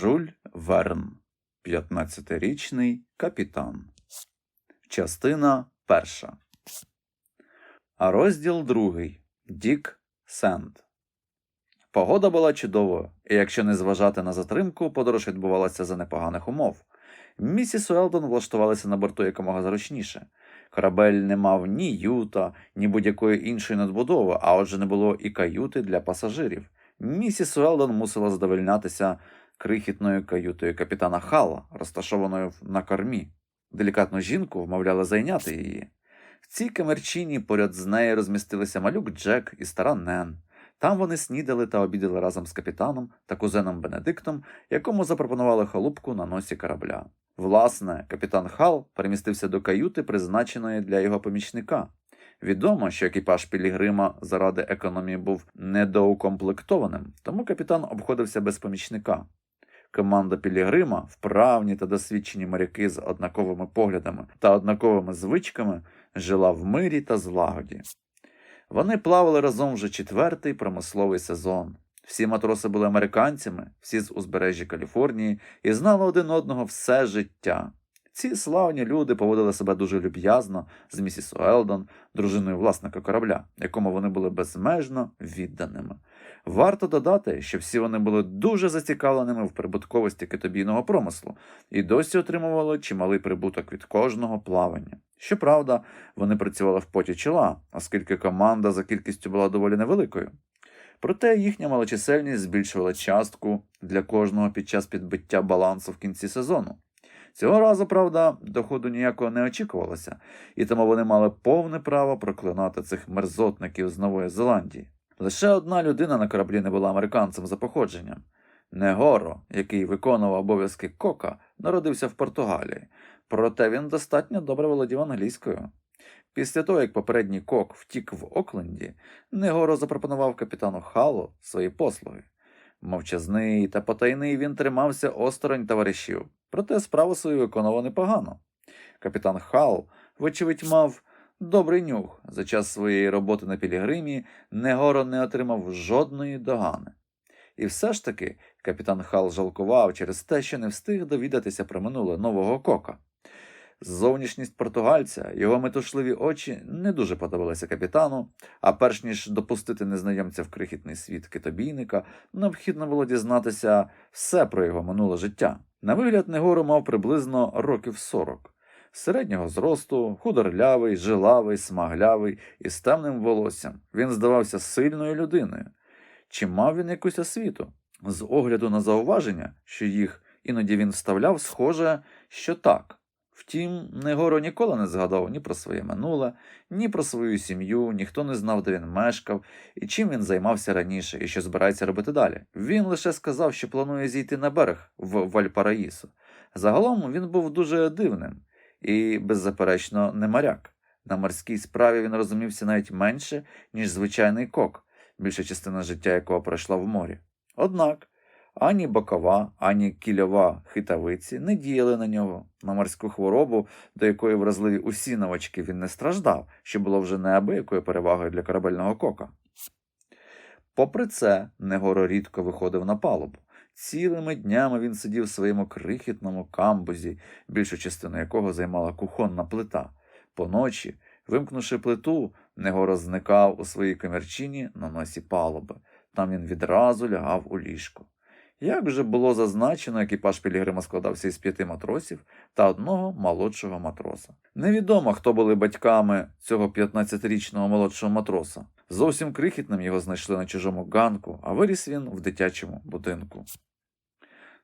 Жуль Верн, 15-річний капітан. Частина перша. А розділ другий. Дік Сенд. Погода була чудовою, і якщо не зважати на затримку, подорож відбувалася за непоганих умов. Місіс Уелдон влаштувалася на борту якомога зручніше. Корабель не мав ні юта, ні будь-якої іншої надбудови, а отже не було і каюти для пасажирів. Місіс Уелдон мусила задовольнятися крихітною каютою капітана Хала, розташованою на кормі. Делікатну жінку вмовляли зайняти її. В цій камерчині поряд з нею розмістилися малюк Джек і стара Нен. Там вони снідали та обідали разом з капітаном та кузеном Бенедиктом, якому запропонували халупку на носі корабля. Власне, капітан Хал перемістився до каюти, призначеної для його помічника. Відомо, що екіпаж Пілігрима заради економії був недоукомплектованим, тому капітан обходився без помічника. Команда Пілігрима, вправні та досвідчені моряки з однаковими поглядами та однаковими звичками, жила в мирі та злагоді. Вони плавали разом вже четвертий промисловий сезон. Всі матроси були американцями, всі з узбережжя Каліфорнії, і знали один одного все життя. Ці славні люди поводили себе дуже люб'язно з місіс Уелдон, дружиною власника корабля, якому вони були безмежно відданими. Варто додати, що всі вони були дуже зацікавленими в прибутковості китобійного промислу і досі отримували чималий прибуток від кожного плавання. Щоправда, вони працювали в поті чола, оскільки команда за кількістю була доволі невеликою. Проте їхня малочисельність збільшувала частку для кожного під час підбиття балансу в кінці сезону. Цього разу, правда, доходу ніякого не очікувалося, і тому вони мали повне право проклинати цих мерзотників з Нової Зеландії. Лише одна людина на кораблі не була американцем за походженням. Негоро, який виконував обов'язки кока, народився в Португалії, проте він достатньо добре володів англійською. Після того, як попередній кок втік в Окленді, Негоро запропонував капітану Халу свої послуги. Мовчазний та потайний він тримався осторонь товаришів, проте справу свою виконував непогано. Капітан Хал, вочевидь, мав добрий нюх. За час своєї роботи на Пілігримі Негоро не отримав жодної догани. І все ж таки капітан Хал жалкував через те, що не встиг довідатися про минуле нового кока. Зовнішність португальця, його метушливі очі не дуже подобалися капітану, а перш ніж допустити незнайомця в крихітний світ китобійника, необхідно було дізнатися все про його минуле життя. На вигляд, Негору мав приблизно років сорок. Середнього зросту, худорлявий, жилавий, смаглявий і з темним волоссям. Він здавався сильною людиною. Чи мав він якусь освіту? З огляду на зауваження, що їх іноді він вставляв, схоже, що так. Втім, Негоро ніколи не згадав ні про своє минуле, ні про свою сім'ю, ніхто не знав, де він мешкав і чим він займався раніше і що збирається робити далі. Він лише сказав, що планує зійти на берег в Вальпараїсу. Загалом він був дуже дивним і, беззаперечно, не моряк. На морській справі він розумівся навіть менше, ніж звичайний кок, більша частина життя якого пройшла в морі. Однак ані бокова, ані кільова хитавиці не діяли на нього. На морську хворобу, до якої вразливі усі новачки він не страждав, що було вже неабиякою перевагою для корабельного кока. Попри це, Негоро рідко виходив на палубу. Цілими днями він сидів в своєму крихітному камбузі, більшу частину якого займала кухонна плита. Поночі, вимкнувши плиту, Негоро зникав у своїй комірчині на носі палуби. Там він відразу лягав у ліжко. Як вже було зазначено, екіпаж Пілігрима складався із п'яти матросів та одного молодшого матроса. Невідомо, хто були батьками цього 15-річного молодшого матроса. Зовсім крихітним його знайшли на чужому ганку, а виріс він в дитячому будинку.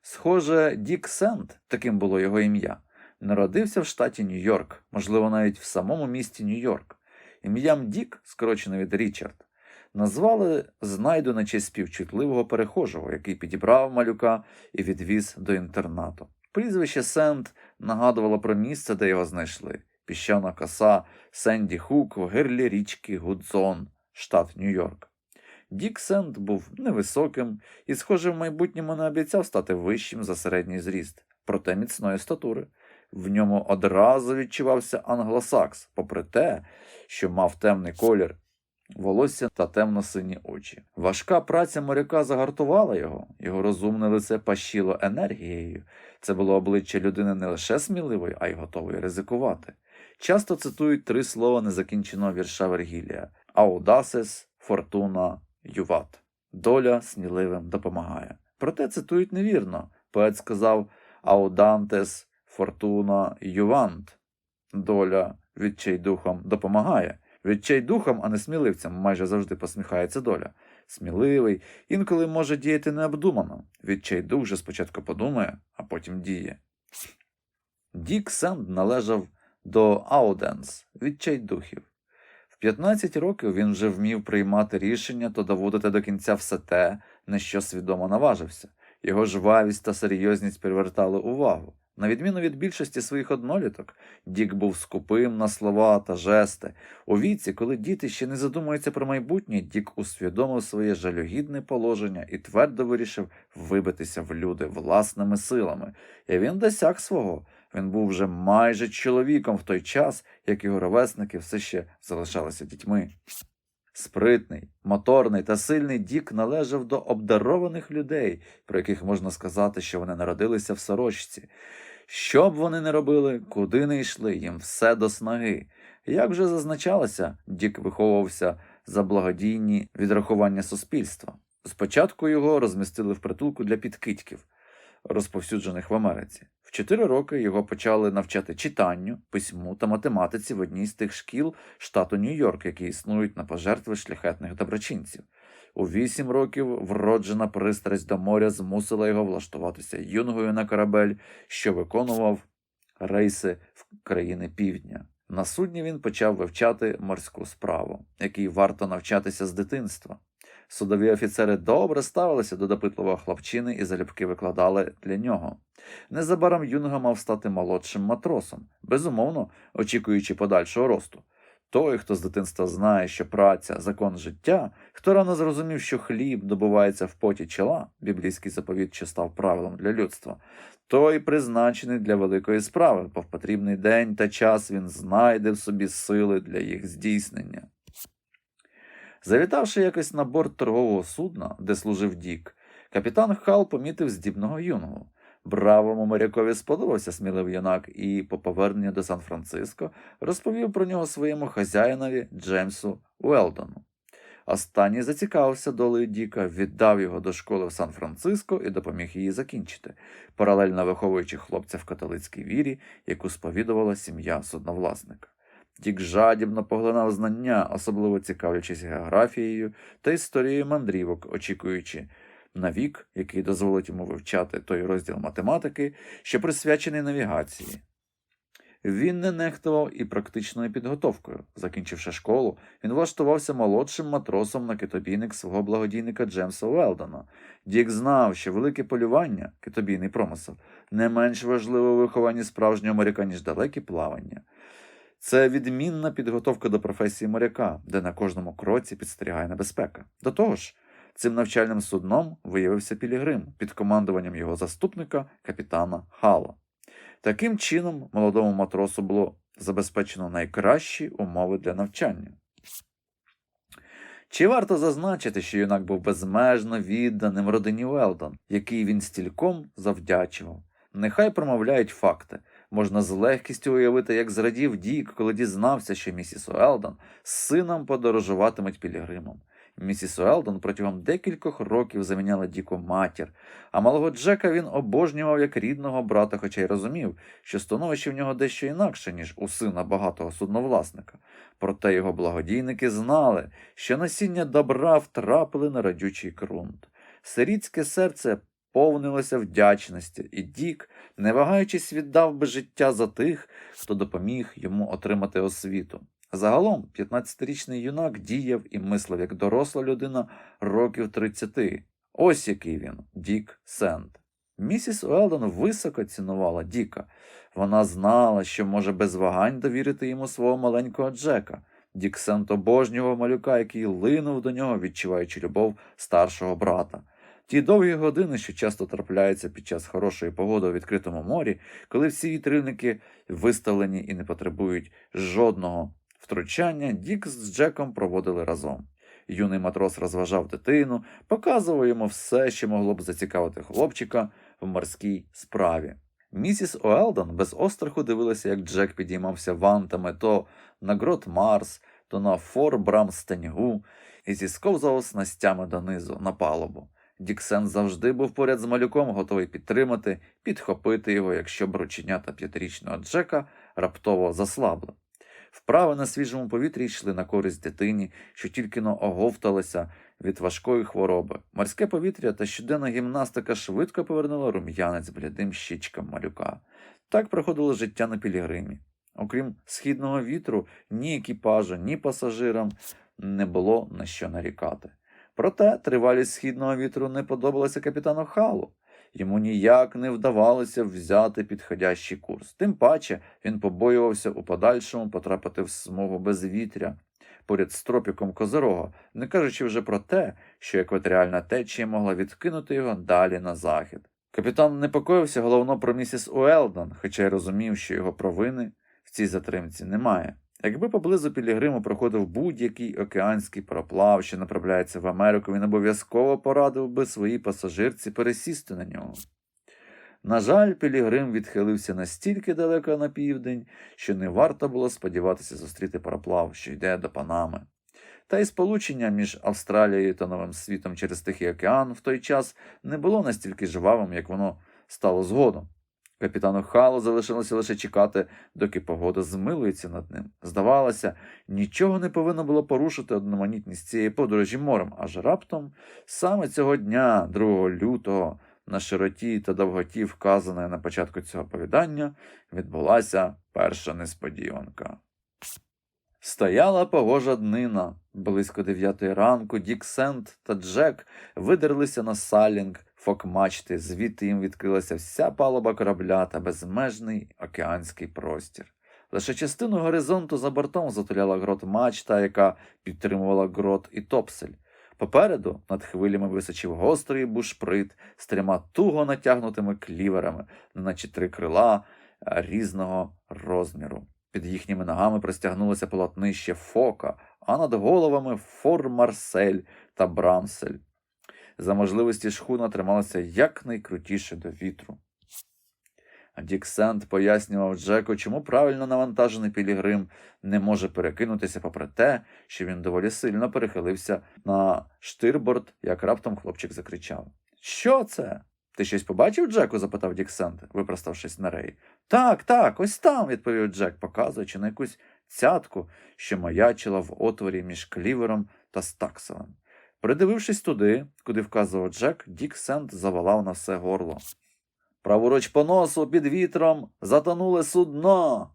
Схоже, Дік Сент, таким було його ім'я, народився в штаті Нью-Йорк, можливо, навіть в самому місті Нью-Йорк. Ім'ям Дік, скорочено від Річард, назвали знайду на честь співчутливого перехожого, який підібрав малюка і відвіз до інтернату. Прізвище Сент нагадувало про місце, де його знайшли піщана коса Сенді Хук в гирлі річки Гудзон, штат Нью-Йорк. Дік Сент був невисоким і, схоже, в майбутньому не обіцяв стати вищим за середній зріст, проте міцної статури. В ньому одразу відчувався англосакс, попри те, що мав темний колір волосся та темно-сині очі. Важка праця моряка загартувала його, його розумне лице пащило енергією. Це було обличчя людини не лише сміливої, а й готової ризикувати. Часто цитують три слова незакінченого вірша Вергілія Аудасес, Фортуна, Юват. Доля сміливим допомагає. Проте цитують невірно. Поет сказав Аудантес, Фортуна, Ювант. Доля відчайдухом допомагає. Відчайдухом, а не сміливцям, майже завжди посміхається доля. Сміливий, інколи може діяти необдумано. Відчайдух же спочатку подумає, а потім діє. Дік Сенд належав до Ауденс, відчайдухів. В 15 років він вже вмів приймати рішення та доводити до кінця все те, на що свідомо наважився. Його жвавість та серйозність привертали увагу. На відміну від більшості своїх одноліток, Дік був скупим на слова та жести. У віці, коли діти ще не задумуються про майбутнє, Дік усвідомив своє жалюгідне положення і твердо вирішив вибитися в люди власними силами. І він досяг свого. Він був вже майже чоловіком в той час, як його ровесники все ще залишалися дітьми. Спритний, моторний та сильний Дік належав до обдарованих людей, про яких можна сказати, що вони народилися в сорочці. Що б вони не робили, куди не йшли, їм все до снаги. Як вже зазначалося, Дік виховувався за благодійні відрахування суспільства. Спочатку його розмістили в притулку для підкидьків, розповсюджених в Америці. В чотири роки його почали навчати читанню, письму та математиці в одній з тих шкіл штату Нью-Йорк, які існують на пожертви шляхетних доброчинців. У вісім років вроджена пристрасть до моря змусила його влаштуватися юнгою на корабель, що виконував рейси в країни півдня. На судні він почав вивчати морську справу, якій варто навчатися з дитинства. Судові офіцери добре ставилися до допитливого хлопчини і залюбки викладали для нього. Незабаром юнга мав стати молодшим матросом, безумовно очікуючи подальшого росту. Той, хто з дитинства знає, що праця закон життя, хто рано зрозумів, що хліб добувається в поті чола, біблійський заповіт, що став правилом для людства, той призначений для великої справи, бо в потрібний день та час він знайде в собі сили для їх здійснення. Завітавши якось на борт торгового судна, де служив Дік, капітан Хал помітив здібного юнгу. Бравому морякові сподобався сміливий юнак і, по поверненню до Сан-Франциско, розповів про нього своєму хазяїнові Джеймсу Уелдону. Останній зацікавився долею Діка, віддав його до школи в Сан-Франциско і допоміг її закінчити, паралельно виховуючи хлопця в католицькій вірі, яку сповідувала сім'я судновласника. Дік жадібно поглинав знання, особливо цікавлячись географією та історією мандрівок, очікуючи на вік, який дозволить йому вивчати той розділ математики, що присвячений навігації. Він не нехтував і практичною підготовкою. Закінчивши школу, він влаштувався молодшим матросом на китобійник свого благодійника Джемса Уелдона. Дік знав, що велике полювання, китобійний промисел, не менш важливе у вихованні справжнього моряка, ніж далекі плавання. Це відмінна підготовка до професії моряка, де на кожному кроці підстерігає небезпека. До того ж, цим навчальним судном виявився Пілігрим під командуванням його заступника, капітана Хала. Таким чином, молодому матросу було забезпечено найкращі умови для навчання. Чи варто зазначити, що юнак був безмежно відданим родині Велдон, який він стільком завдячував? Нехай промовляють факти. Можна з легкістю уявити, як зрадів Дік, коли дізнався, що місіс Уелдон з сином подорожуватимуть пілігримом. Місіс Уелдон протягом декількох років заміняла Діку матір, а малого Джека він обожнював як рідного брата, хоча й розумів, що становище в нього дещо інакше, ніж у сина багатого судновласника. Проте його благодійники знали, що насіння добра втрапили на радючий ґрунт. Сирітське серце повнилося вдячності, і Дік, не вагаючись, віддав би життя за тих, хто допоміг йому отримати освіту. Загалом, 15-річний юнак діяв і мислив як доросла людина років 30. Ось який він, Дік Сенд. Місіс Уелдон високо цінувала Діка. Вона знала, що може без вагань довірити йому свого маленького Джека. Дік Сенд обожнював малюка, який линув до нього, відчуваючи любов старшого брата. Ті довгі години, що часто трапляються під час хорошої погоди у відкритому морі, коли всі вітрильники виставлені і не потребують жодного Втручання Дік з Джеком проводили разом. Юний матрос розважав дитину, показував йому все, що могло б зацікавити хлопчика в морській справі. Місіс Уелдон без остраху дивилася, як Джек підіймався вантами то на грот Марс, то на фор Брамстеньгу і зісковзав снастями донизу на палубу. Діксен завжди був поряд з малюком, готовий підтримати, підхопити його, якщо б рученята п'ятирічного Джека раптово заслабли. Вправи на свіжому повітрі йшли на користь дитині, що тільки но оговталася від важкої хвороби. Морське повітря та щоденна гімнастика швидко повернула рум'янець блідим щічкам малюка. Так проходило життя на Пілігримі. Окрім східного вітру, ні екіпажу, ні пасажирам не було на що нарікати. Проте тривалість східного вітру не подобалася капітану Халу. Йому ніяк не вдавалося взяти підходящий курс. Тим паче він побоювався у подальшому потрапити в смугу безвітря поряд з тропіком Козирога, не кажучи вже про те, що екваторіальна течія могла відкинути його далі на захід. Капітан непокоївся головно про місіс Уелдон, хоча й розумів, що його провини в цій затримці немає. Якби поблизу Пілігриму проходив будь-який океанський пароплав, що направляється в Америку, він обов'язково порадив би своїй пасажирці пересісти на нього. На жаль, Пілігрим відхилився настільки далеко на південь, що не варто було сподіватися зустріти пароплав, що йде до Панами. Та й сполучення між Австралією та Новим світом через Тихий океан в той час не було настільки жвавим, як воно стало згодом. Капітану Халу залишилося лише чекати, доки погода змилується над ним. Здавалося, нічого не повинно було порушити одноманітність цієї подорожі морем, аж раптом саме цього дня, 2 лютого, на широті та довготі, вказаної на початку цього оповідання, відбулася перша несподіванка. Стояла погожа днина. Близько дев'ятої ранку Дік Сент та Джек видерлися на салінг фокмачти, звідти їм відкрилася вся палуба корабля та безмежний океанський простір. Лише частину горизонту за бортом затуляла грот мачта, яка підтримувала грот і топсель. Попереду над хвилями височив гострий бушприт з трьома туго натягнутими кліверами, наче три крила е, різного розміру. Під їхніми ногами простягнулося полотнище фока, а над головами фор Марсель та Брамсель. За можливості шхуна трималася якнайкрутіше до вітру. Дік Сент пояснював Джеку, чому правильно навантажений Пілігрим не може перекинутися попри те, що він доволі сильно перехилився на штирборд, як раптом хлопчик закричав. Що це? Ти щось побачив, Джеку? запитав Дік Сент, випроставшись на реї. Так, так, ось там, відповів Джек, показуючи на якусь цятку, що маячила в отворі між клівером та стакселем. Придивившись туди, куди вказував Джек, Дік Сент завалав на все горло. Праворуч по носу під вітром затонуле судно.